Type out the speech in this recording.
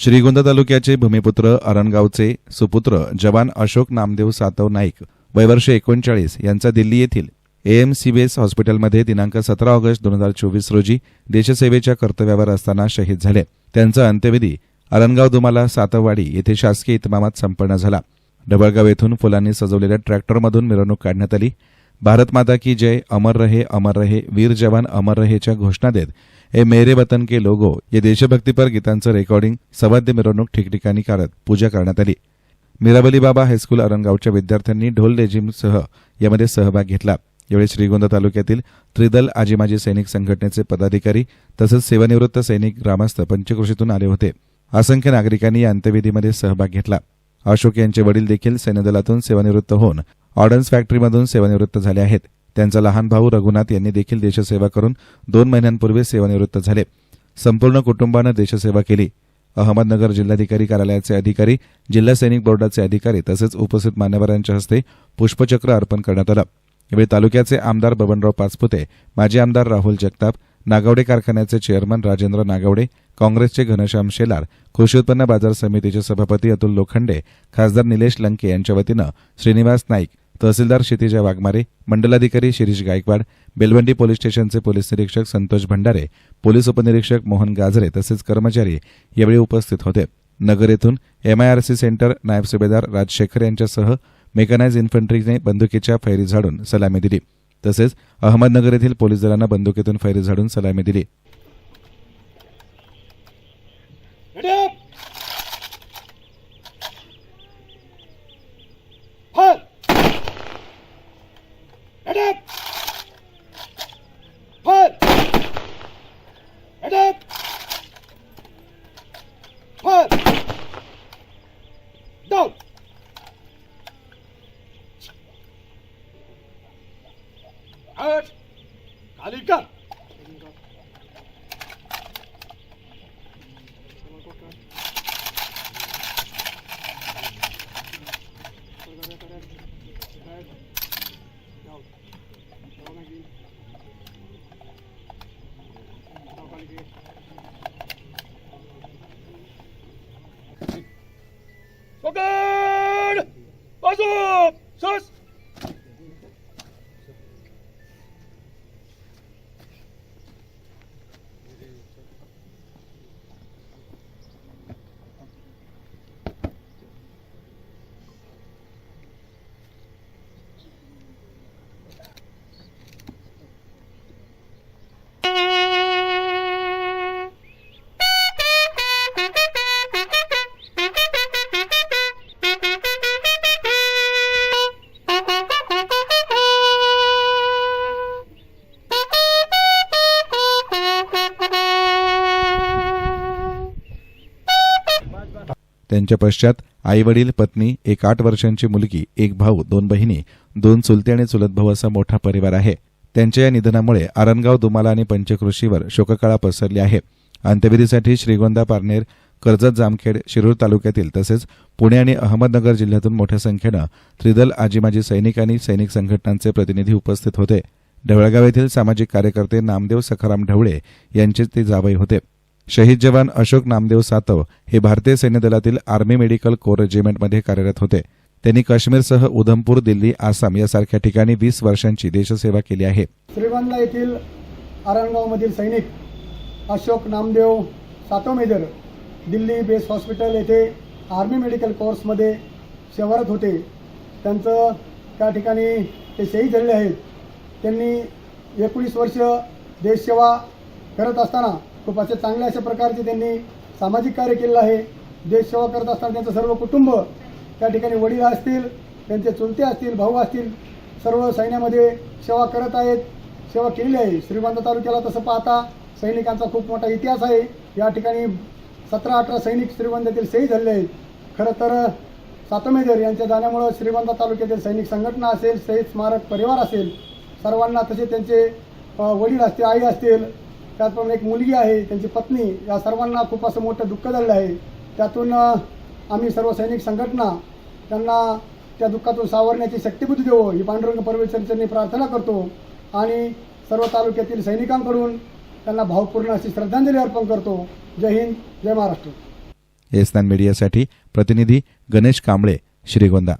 श्रीगोंदा तालुक्याचे भूमिपुत्र अरणगावचे सुपुत्र जवान अशोक नामदेव सातव नाईक वयवर्ष एकोणचाळीस यांचा दिल्ली येथील एएमसीबीएस हॉस्पिटलमध्ये दिनांक सतरा ऑगस्ट दोन हजार चोवीस रोजी देशसेवेच्या कर्तव्यावर असताना शहीद झाले. त्यांचा अंत्यविधी अरणगाव दुमाला सातववाडी येथे शासकीय इतमामात संपन्न झाला. डबळगाव येथून फुलांनी सजवलेल्या ट्रॅक्टरमधून मिरवणूक काढण्यात आली. भारत माता की जय अमर रहे अमर रहे वीर जवान अमर रहेच्या घोषणा देत ए मेरे वतन के लोगो या देशभक्तीपर गीतांचं रेकॉर्डिंग सवाद्य मिरवणूक ठिकठिकाणी करत पूजा करण्यात आली. मिराबली बाबा हायस्कूल औरंगावच्या विद्यार्थ्यांनी ढोल लेझिमसह यामध्ये सहभाग घेतला. यावेळी श्रीगोंदा तालुक्यातील त्रिदल आजीमाजी सैनिक संघटनेचे पदाधिकारी तसंच सेवानिवृत्त सैनिक ग्रामस्थ पंचकृषीतून आले होते. असंख्य नागरिकांनी या अंत्यविधीमध्ये सहभाग घेतला. अशोक यांचे वडील देखील सैन्यदलातून सेवानिवृत्त होऊन ऑर्डन्स फॅक्टरीमधून सेवानिवृत्त झाले आहेत. त्यांचा लहान भाऊ रघुनाथ यांनी देखील देशसेवा करून दोन महिन्यांपूर्वी सेवानिवृत्त झाले. संपूर्ण कुटुंबानं देशसेवा केली. अहमदनगर जिल्हाधिकारी कार्यालयाचे अधिकारी जिल्हा सैनिक बोर्डाचे अधिकारी तसेच उपस्थित मान्यवरांच्या हस्ते पुष्पचक्र अर्पण करण्यात आलं. यावेळी तालुक्याचे आमदार बबनराव पाचपुते माजी आमदार राहुल जगताप नागावडे कारखान्याचे चेअरमन राजेंद्र नागावडे काँग्रेसचे घनश्याम शेलार कृषी उत्पन्न बाजार समितीचे सभापती अतुल लोखंडे खासदार निलेश लंके यांच्या वतीनं श्रीनिवास नाईक तहसीलदार क्षितिजा वाघमारे मंडलाधिकारी शिरीष गायकवाड बेलवंडी पोलीस स्टेशनचे पोलीस निरीक्षक संतोष भंडारे पोलीस उपनिरीक्षक मोहन गाजरे तसेच कर्मचारी यावेळी उपस्थित होते. नगर येथून एमआयआरसी सेंटर नायब सुभेदार राजशेखर यांच्यासह मेकनाइज इन्फंट्रीने बंदुकीच्या फैरी झाडून सलामी दिली. तसेच अहमदनगर येथील पोलीस दलांना बंदुकीतून फैरी झाडून सलामी दिली. त्यांच्या पश्चात आई वडील पत्नी एक आठ वर्षांची मुलगी एक भाऊ दोन बहिणी दोन चुलते आणि चुलत भाऊ असा मोठा परिवार आहे. त्यांच्या या निधनामुळे आरणगाव दुमाला आणि पंचकृषीवर शोककळा पसरली आहे. अंत्यविधीसाठी श्रीगोंदा पारनेर कर्जत जामखेड शिरूर तालुक्यातील तसेच पुणे आणि अहमदनगर जिल्ह्यातून मोठ्या संख्येनं त्रिदल आजीमाजी सैनिक आणि सैनिक संघटनांचे प्रतिनिधी उपस्थित होते. ढवळगाव येथील सामाजिक कार्यकर्ते नामदेव सखाराम ढवळे यांचे ते जावई होते. शहीद जवान अशोक नामदेव सातव हे भारतीय सैन्य दलातील आर्मी मेडिकल कोर रेजिमेंटमध्ये कार्यरत होते. त्यांनी काश्मीरसह उधमपूर दिल्ली आसाम यासारख्या ठिकाणी वीस वर्षांची देशसेवा केली आहे. श्रीगोंदा येथील आरणगावमधील सैनिक Ashok Namdev Satav major Delhi base hospital येथे आर्मी मेडिकल कोर्समध्ये सेवारत होते. त्यांचं त्या ठिकाणी ते शहीद झालेले आहेत. त्यांनी एकोणीस वर्ष देशसेवा करत असताना खूप असे चांगल्या अशा प्रकारचे त्यांनी सामाजिक कार्य केलेलं आहे. देशसेवा करत असताना त्यांचं सर्व कुटुंब त्या ठिकाणी वडील असतील त्यांचे चुलते असतील भाऊ असतील सर्व सैन्यामध्ये सेवा करत आहेत. सेवा केलेली आहे. श्रीमंत तालुक्याला तसं पाहता सैनिकांचा खूप मोठा इतिहास आहे. या ठिकाणी सतरा अठरा सैनिक श्रीगोंद्यातील शहीद झालेले आहेत. खरं तर सातमेधर यांच्या जाण्यामुळं श्रीगोंदा तालुक्यातील सैनिक संघटना असेल शहीद स्मारक परिवार असेल सर्वांना तसे त्यांचे वडील असतील आई असतील त्याचप्रमाणे एक मुलगी आहे त्यांची पत्नी. या सर्वांना खूप असं मोठं दुःख झालेलं आहे. त्यातून आम्ही सर्व सैनिक संघटना त्यांना त्या दुःखातून सावरण्याची शक्तीबुद्धी देवो ही पांडुरंग परमेश्वरचरणी प्रार्थना करतो. आणि सर्व तालुक्यातील सैनिकांकडून त्यांना भावपूर्ण अशी श्रद्धांजली अर्पण करतो. जय हिंद जय महाराष्ट्र. एसनान मीडियासाठी प्रतिनिधी गणेश कांबळे श्रीगोंदा.